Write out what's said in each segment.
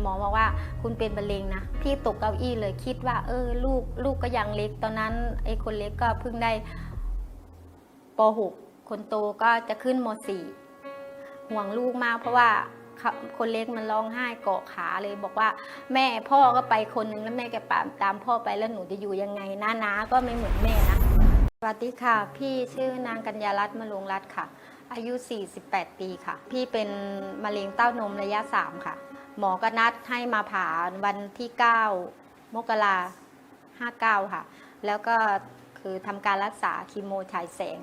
หมอบอกว่าคุณเป็นมะเร็งนะ พี่ตกเก้าอี้เลยคิดว่า เออ ลูกลูกก็ยังเล็ก ตอนนั้นไอ้คนเล็กก็เพิ่งได้ป .6 คนโตก็จะขึ้นม .4 ห่วงลูกมากเพราะว่าคนเล็กมันร้องไห้เกาะขาเลยบอกว่า แม่พ่อก็ไปคนนึงแล้วแม่แกปามตามพ่อไปแล้วหนูจะอยู่ยังไงน้านาก็ไม่เหมือนแม่นะสวัสดีค่ะ พี่ชื่อนางกัญญารัตน์มะลงรัตน์ค่ะ อายุ 48 ปีค่ะ พี่เป็นมะเร็งเต้านมระยะ 3 ค่ะ หมอก็นัดให้มาผ่าวันที่ 9 มกรา59ค่ะ แล้วก็คือทำการรักษาคีโมฉายแสง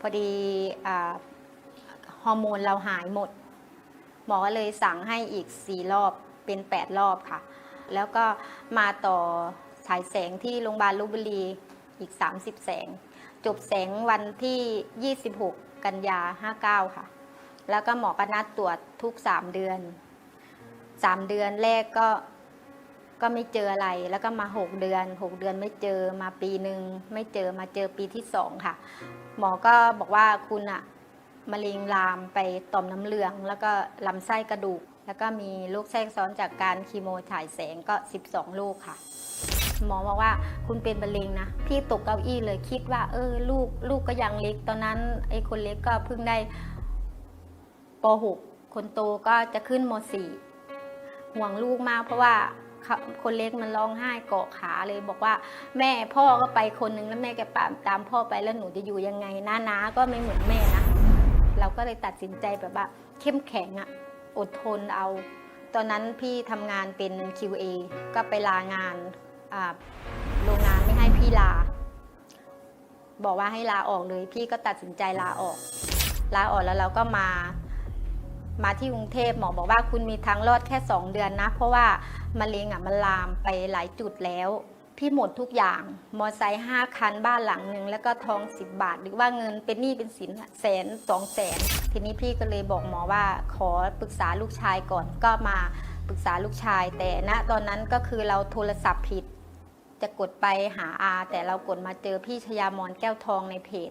พอดีอฮอร์โมนเราหายหมด หมอก็เลยสั่งให้อีก4รอบเป็น 8 รอบค่ะ แล้วก็มาต่อฉายแสงที่โรงพยาบาลลพบุรีอีก 30 แสง จบแสงวันที่ 26 กันยา 59 ค่ะ แล้วก็หมอก็นัดตรวจทุก 3 เดือน 3เดือนแรกก็ก็ไม่เจออะไร แล้วก็มา6เดือน6เดือนไม่เจอมาปีหนึ่งไม่เจอมาเจอปีที่2ค่ะ หมอก็บอกว่าคุณอะมะเร็งลามไปต่อมน้ำเหลือง แล้วก็ลำไส้กระดูก แล้วก็มีโรคแทรกซ้อนจากการคีโมฉายแสงก็ 12 ลูกค่ะ หมอบอกว่าคุณเป็นมะเร็งนะพี่ตกเก้าอี้เลยคิดว่า เออ ลูกลูกก็ยังเล็ก ตอนนั้นไอ้คนเล็กก็เพิ่งได้ป .6 คนโตก็จะขึ้นม .4 ห่วงลูกมาก เพราะว่าคนเล็กมันร้องไห้เกาะขาเลยบอกว่า แม่พ่อก็ไปคนนึงแล้วแม่แกปามตามพ่อไปแล้วหนูจะอยู่ยังไงน้านาก็ไม่เหมือนแม่นะเราก็เลยตัดสินใจแบบว่า เข้มแข็งอะอดทนเอา ตอนนั้นพี่ทำงานเป็น QA ก็ไปลางานโรงงานไม่ให้พี่ลา บอกว่าให้ลาออกเลย พี่ก็ตัดสินใจลาออก ลาออกแล้วเราก็มา มาที่กรุงเทพหมอบอกว่าคุณมีทางรอดแค่ 2 เดือนนะ เพราะว่ามะเร็งอะมันลามไปหลายจุดแล้ว พี่หมดทุกอย่าง มอไซค์ห้าคันบ้านหลังหนึ่งแล้วก็ทอง 10 บาท หรือว่าเงินเป็นหนี้เป็นสินแสนสองแสนทีนี้พี่ก็เลยบอกหมอว่าขอปรึกษาลูกชายก่อนก็มาปรึกษาลูกชาย แต่ณตอนนั้นก็คือเราโทรศัพท์ผิด จะกดไปหาอาแต่เรากดมาเจอพี่ชยามอนแก้วทองในเพจ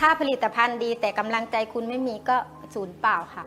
ถ้าผลิตภัณฑ์ดีแต่กำลังใจคุณไม่มีก็ศูนย์เปล่าค่ะ